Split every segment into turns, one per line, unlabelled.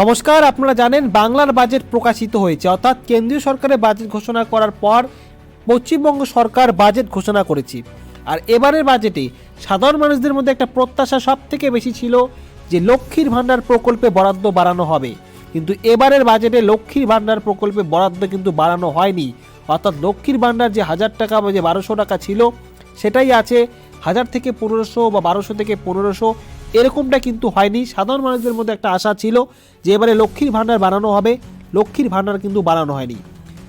নমস্কার, আপনারা জানেন বাংলার বাজেট প্রকাশিত হয়েছে। অর্থাৎ কেন্দ্রীয় সরকারের বাজেট ঘোষণা করার পর পশ্চিমবঙ্গ সরকার বাজেট ঘোষণা করেছে। আর এবারের বাজেটে সাধারণ মানুষদের মধ্যে একটা প্রত্যাশা সব থেকে বেশি ছিল যে লক্ষ্মীর ভাণ্ডার প্রকল্পে বরাদ্দ বাড়ানো হবে। কিন্তু এবারের বাজেটে লক্ষ্মীর ভাণ্ডার প্রকল্পে বরাদ্দ কিন্তু বাড়ানো হয়নি। অর্থাৎ লক্ষ্মীর ভাণ্ডার যে হাজার টাকা বা যে বারোশো টাকা ছিল, সেটাই আছে হাজার থেকে পনেরোশো বা বারোশো থেকে পনেরোশো এরকমটা কিন্তু হয়নি। সাধারণ মানুষদের মধ্যে একটা আশা ছিল যে এবারে লক্ষ্মীর ভাণ্ডার বাড়ানো হবে। লক্ষ্মীর ভাণ্ডার কিন্তু বাড়ানো হয়নি।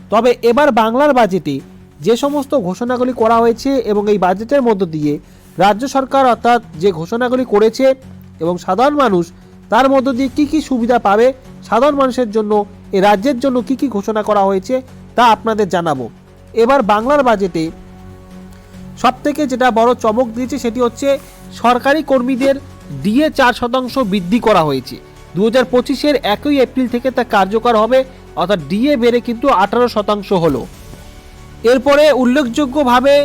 তবে এবার বাংলার বাজেটে যে সমস্ত ঘোষণাগুলি করা হয়েছে এবং এই বাজেটের মধ্য দিয়ে রাজ্য সরকার অর্থাৎ যে ঘোষণাগুলি করেছে এবং সাধারণ মানুষ তার মধ্য দিয়ে কী কী সুবিধা পাবে, সাধারণ মানুষের জন্য, এ রাজ্যের জন্য কী কী ঘোষণা করা হয়েছে তা আপনাদের জানাব। এবার বাংলার বাজেটে সব থেকে যেটা বড় চমক দিয়েছে সেটি হচ্ছে সরকারি কর্মীদের ডিএ চার শতাংশ বৃদ্ধি করা হয়েছে। দু হাজার পঁচিশের একই এপ্রিল থেকে তা কার্যকর হবে, অর্থাৎ ডিএ বেড়ে কিন্তু আঠারো শতাংশ হলো। এরপরে উল্লেখযোগ্যভাবে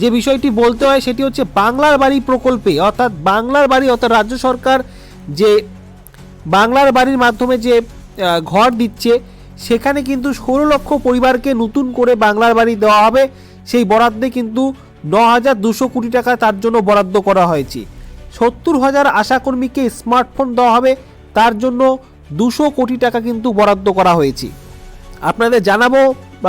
যে বিষয়টি বলতে হয় সেটি হচ্ছে বাংলার বাড়ি প্রকল্পে, অর্থাৎ বাংলার বাড়ি, অর্থাৎ রাজ্য সরকার যে বাংলার বাড়ির মাধ্যমে যে ঘর দিচ্ছে, সেখানে কিন্তু ষোলো লক্ষ পরিবারকে নতুন করে বাংলার বাড়ি দেওয়া হবে। সেই বরাদ্দে কিন্তু ন হাজার দুশো কোটি টাকা তার জন্য বরাদ্দ করা হয়েছে। সত্তর হাজার আশাকর্মীকে স্মার্টফোন দেওয়া হবে, তার জন্য দুশো কোটি টাকা কিন্তু বরাদ্দ করা হয়েছে। আপনাদের জানাব,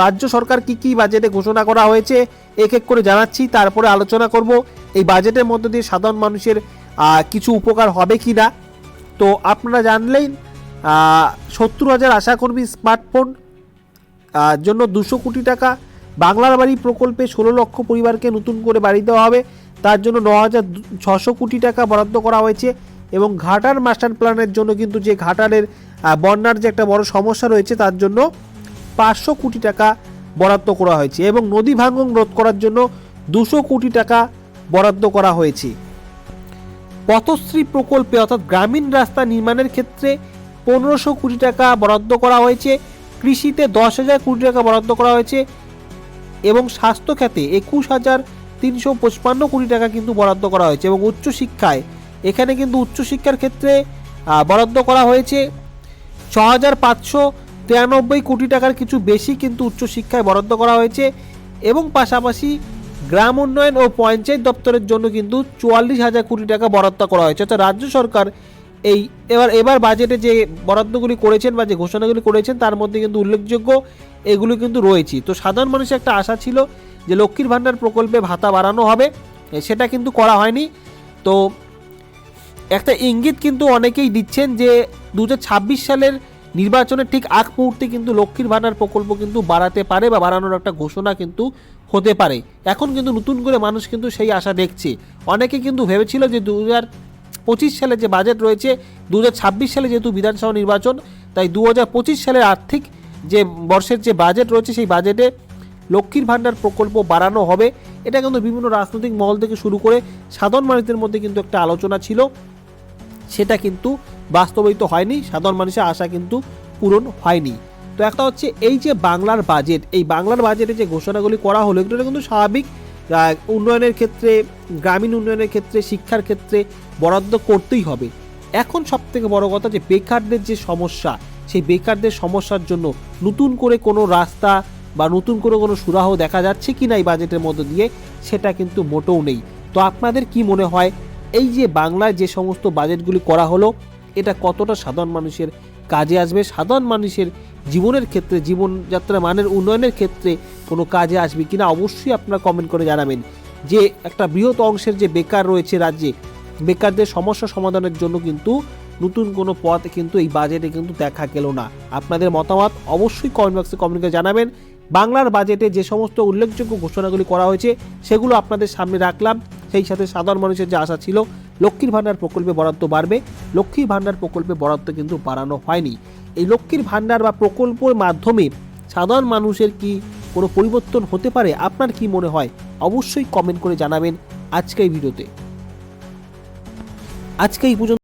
রাজ্য সরকার কি কি বাজেটে ঘোষণা করা হয়েছে, এক এক করে জানাচ্ছি, তারপরে আলোচনা করব। এই বাজেটের মধ্যে দিয়ে সাধারণ মানুষের কিছু উপকার হবে কি না তো আপনারা জানলেন সত্তর হাজার আশাকর্মী স্মার্টফোন জন্য দুশো কোটি টাকা। বাংলার বাড়ি প্রকল্পে ষোলো লক্ষ পরিবারকে নতুন করে বাড়ি দেওয়া হবে। তার জন্য ন হাজার ছশো কোটি টাকা বরাদ্দ করা হয়েছে এবং ঘাটার মাস্টার প্ল্যানের জন্য কিন্তু যে ঘাটারের বন্যার যে একটা বড় সমস্যা রয়েছে, তার জন্য পাঁচশো কোটি টাকা বরাদ্দ করা হয়েছে এবং নদী ভাঙ্গন রোধ করার জন্য দুশো কোটি টাকা বরাদ্দ করা হয়েছে। পথশ্রী প্রকল্পে অর্থাৎ গ্রামীণ রাস্তা নির্মাণের ক্ষেত্রে পনেরোশো কোটি টাকা বরাদ্দ করা হয়েছে, কৃষিতে দশ হাজার কোটি টাকা বরাদ্দ করা হয়েছে এবং স্বাস্থ্য খাতে একুশ হাজার তিনশো পঁচপান্ন কোটি টাকা কিন্তু বরাদ্দ করা হয়েছে এবং উচ্চশিক্ষায়। এখানে কিন্তু উচ্চশিক্ষার ক্ষেত্রে বরাদ্দ করা হয়েছে। ছ হাজার পাঁচশো তিরানব্বই কোটি টাকার কিছু বেশি কিন্তু উচ্চশিক্ষায় বরাদ্দ করা হয়েছে এবং পাশাপাশি গ্রাম উন্নয়ন ও পঞ্চায়েত দপ্তরের জন্য কিন্তু চুয়াল্লিশ হাজার কোটি টাকা বরাদ্দ করা হয়েছে। অর্থাৎ রাজ্য সরকার এই, এবার এবার বাজেটে যে বরাদ্দগুলি করেছেন বা যে ঘোষণাগুলি করেছেন তার মধ্যে কিন্তু উল্লেখযোগ্য এগুলো কিন্তু রয়েছে। তো সাধারণ মানুষের একটা আশা ছিল যে লক্ষ্মীর ভাণ্ডার প্রকল্পে ভাতা বাড়ানো হবে সেটা কিন্তু করা হয়নি। তো একটা ইঙ্গিত কিন্তু অনেকেই দিচ্ছেন যে দু হাজার ছাব্বিশ সালের নির্বাচনের ঠিক আগ মুহূর্তে কিন্তু লক্ষ্মীর ভাণ্ডার প্রকল্প কিন্তু বাড়াতে পারে বা বাড়ানোর একটা ঘোষণা কিন্তু হতে পারে। এখন কিন্তু নতুন করে মানুষ কিন্তু সেই আশা দেখছে। অনেকে কিন্তু ভেবেছিল যে দু পঁচিশ সালে যে বাজেট রয়েছে দু হাজার ছাব্বিশ সালে যেহেতু বিধানসভা নির্বাচন, তাই দু হাজার পঁচিশ সালের আর্থিক যে বর্ষের যে বাজেট রয়েছে, সেই বাজেটে লক্ষ্মীর ভাণ্ডার প্রকল্প বাড়ানো হবে। এটা কিন্তু বিভিন্ন রাজনৈতিক মহল থেকে শুরু করে সাধারণ মানুষদের মধ্যে কিন্তু একটা আলোচনা ছিল। সেটা কিন্তু বাস্তবায়িত হয়নি, সাধারণ মানুষের আশা কিন্তু পূরণ হয়নি। তো একটা হচ্ছে এই যে বাংলার বাজেট এই বাংলার বাজেটে যে ঘোষণাগুলি করা হলো, এগুলো কিন্তু স্বাভাবিক। উন্নয়নের ক্ষেত্রে, গ্রামীণ উন্নয়নের ক্ষেত্রে, শিক্ষার ক্ষেত্রে বরাদ্দ করতেই হবে। এখন সব থেকে বড় কথা যে বেকারদের যে সমস্যা, সেই বেকারদের সমস্যার জন্য নতুন করে কোনো রাস্তা বা নতুন কোনো কোনো সুরাহ দেখা যাচ্ছে কি না এই বাজেটের মধ্য দিয়ে, সেটা কিন্তু মোটেও নেই। তো আপনাদের কি মনে হয়, এই যে বাংলায় যে সমস্ত বাজেটগুলি করা হলো, এটা কতটা সাধারণ মানুষের কাজে আসবে? সাধারণ মানুষের জীবনের ক্ষেত্রে, জীবনযাত্রা মানের উন্নয়নের ক্ষেত্রে কোনো কাজে আসবে কিনা অবশ্যই আপনারা কমেন্ট করে জানাবেন। যে একটা বৃহৎ অংশের যে বেকার রয়েছে রাজ্যে, বেকারদের সমস্যা সমাধানের জন্য কিন্তু নতুন কোনো পথ কিন্তু এই বাজেটে কিন্তু দেখা গেল না। আপনাদের মতামত অবশ্যই কমেন্ট বক্সে কমেন্ট করে জানাবেন। বাংলার বাজেটে যে সমস্ত উল্লেখযোগ্য ঘোষণাগুলি করা হয়েছে, সেগুলো আপনাদের সামনে রাখলাম। সেই সাথে সাধারণ মানুষের যে আশা ছিল, লক্ষ্মীর ভাণ্ডার প্রকল্পে বরাদ্দ বাড়বে। লক্ষ্মীর ভাণ্ডার প্রকল্পে বরাদ্দ কিন্তু বাড়ানো হয়নি। এই লক্ষ্মীর ভাণ্ডার বা প্রকল্পের মাধ্যমে সাধারণ মানুষের কি কোনো পরিবর্তন হতে পারে? আপনার কি মনে হয়? অবশ্যই কমেন্ট করে জানাবেন আজকের ভিডিওতে। আজকে এই পর্যন্ত